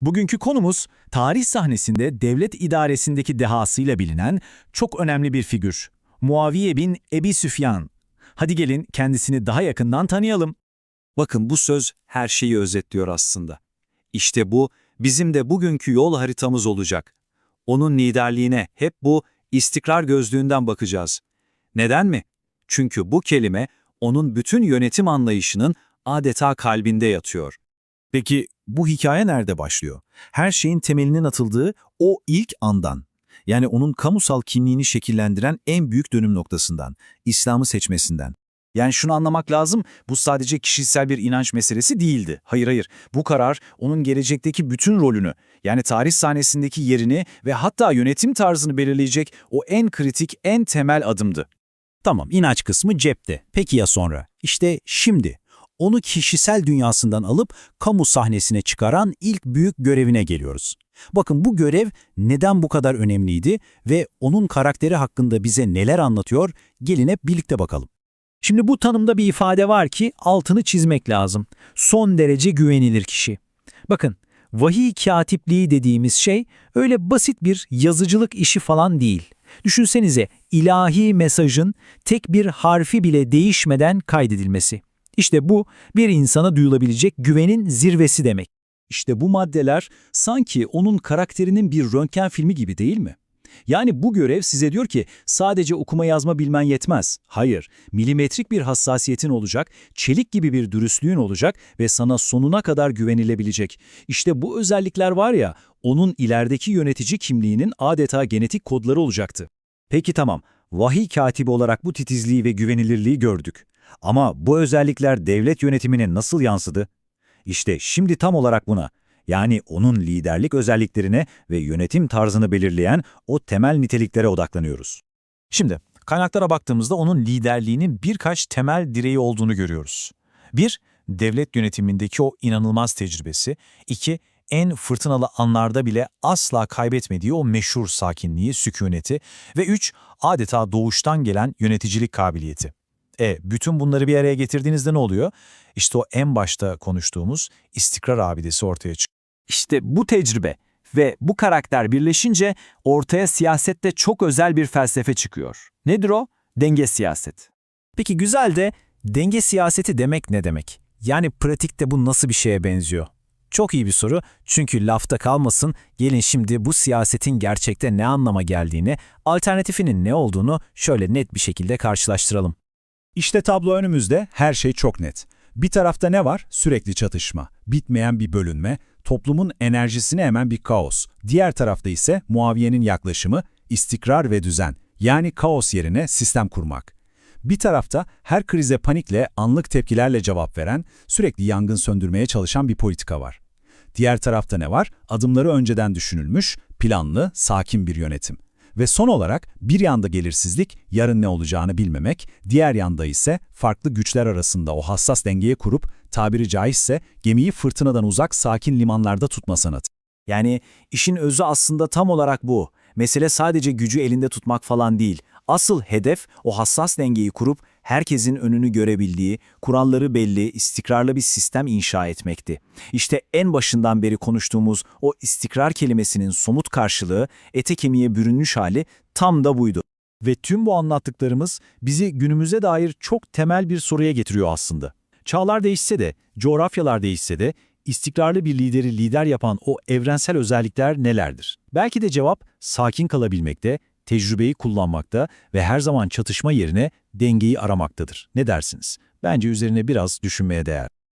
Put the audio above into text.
Bugünkü konumuz tarih sahnesinde devlet idaresindeki dehasıyla bilinen çok önemli bir figür. Muaviye bin Ebi Süfyan. Hadi gelin kendisini daha yakından tanıyalım. Bakın bu söz her şeyi özetliyor aslında. İşte bu bizim de bugünkü yol haritamız olacak. Onun liderliğine hep bu istikrar gözlüğünden bakacağız. Neden mi? Çünkü bu kelime onun bütün yönetim anlayışının adeta kalbinde yatıyor. Peki bu hikaye nerede başlıyor? Her şeyin temelinin atıldığı o ilk andan. Yani onun kamusal kimliğini şekillendiren en büyük dönüm noktasından, İslam'ı seçmesinden. Yani şunu anlamak lazım, bu sadece kişisel bir inanç meselesi değildi. Hayır hayır, bu karar onun gelecekteki bütün rolünü, yani tarih sahnesindeki yerini ve hatta yönetim tarzını belirleyecek o en kritik, en temel adımdı. Tamam, inanç kısmı cepte. Peki ya sonra? İşte şimdi. Onu kişisel dünyasından alıp kamu sahnesine çıkaran ilk büyük görevine geliyoruz. Bakın bu görev neden bu kadar önemliydi ve onun karakteri hakkında bize neler anlatıyor? Gelin hep birlikte bakalım. Şimdi bu tanımda bir ifade var ki altını çizmek lazım. Son derece güvenilir kişi. Bakın, vahiy katipliği dediğimiz şey öyle basit bir yazıcılık işi falan değil. Düşünsenize ilahi mesajın tek bir harfi bile değişmeden kaydedilmesi. İşte bu bir insana duyulabilecek güvenin zirvesi demek. İşte bu maddeler sanki onun karakterinin bir röntgen filmi gibi değil mi? Yani bu görev size diyor ki sadece okuma yazma bilmen yetmez. Hayır, milimetrik bir hassasiyetin olacak, çelik gibi bir dürüstlüğün olacak ve sana sonuna kadar güvenilebilecek. İşte bu özellikler var ya, onun ilerideki yönetici kimliğinin adeta genetik kodları olacaktı. Peki tamam, vahiy katibi olarak bu titizliği ve güvenilirliği gördük. Ama bu özellikler devlet yönetimine nasıl yansıdı? İşte şimdi tam olarak buna, yani onun liderlik özelliklerine ve yönetim tarzını belirleyen o temel niteliklere odaklanıyoruz. Şimdi kaynaklara baktığımızda onun liderliğinin birkaç temel direği olduğunu görüyoruz. Bir, devlet yönetimindeki o inanılmaz tecrübesi. İki, en fırtınalı anlarda bile asla kaybetmediği o meşhur sakinliği, sükuneti. Ve üç, adeta doğuştan gelen yöneticilik kabiliyeti. E, bütün bunları bir araya getirdiğinizde ne oluyor? İşte o en başta konuştuğumuz istikrar abidesi ortaya çıkıyor. İşte bu tecrübe ve bu karakter birleşince ortaya siyasette çok özel bir felsefe çıkıyor. Nedir o? Denge siyaset. Peki güzel de denge siyaseti demek ne demek? Yani pratikte bu nasıl bir şeye benziyor? Çok iyi bir soru çünkü lafta kalmasın gelin şimdi bu siyasetin gerçekte ne anlama geldiğini, alternatifinin ne olduğunu şöyle net bir şekilde karşılaştıralım. İşte tablo önümüzde, her şey çok net. Bir tarafta ne var? Sürekli çatışma, bitmeyen bir bölünme, toplumun enerjisini emen bir kaos. Diğer tarafta ise Muaviye'nin yaklaşımı, istikrar ve düzen, yani kaos yerine sistem kurmak. Bir tarafta her krize panikle, anlık tepkilerle cevap veren, sürekli yangın söndürmeye çalışan bir politika var. Diğer tarafta ne var? Adımları önceden düşünülmüş, planlı, sakin bir yönetim. Ve son olarak bir yanda gelirsizlik, yarın ne olacağını bilmemek, diğer yanda ise farklı güçler arasında o hassas dengeyi kurup, tabiri caizse gemiyi fırtınadan uzak sakin limanlarda tutma sanatı. Yani işin özü aslında tam olarak bu. Mesele sadece gücü elinde tutmak falan değil. Asıl hedef o hassas dengeyi kurup herkesin önünü görebildiği, kuralları belli, istikrarlı bir sistem inşa etmekti. İşte en başından beri konuştuğumuz o istikrar kelimesinin somut karşılığı, ete kemiğe bürünmüş hali tam da buydu. Ve tüm bu anlattıklarımız bizi günümüze dair çok temel bir soruya getiriyor aslında. Çağlar değişse de, coğrafyalar değişse de istikrarlı bir lideri lider yapan o evrensel özellikler nelerdir? Belki de cevap sakin kalabilmekte, tecrübeyi kullanmakta ve her zaman çatışma yerine dengeyi aramaktadır. Ne dersiniz? Bence üzerine biraz düşünmeye değer.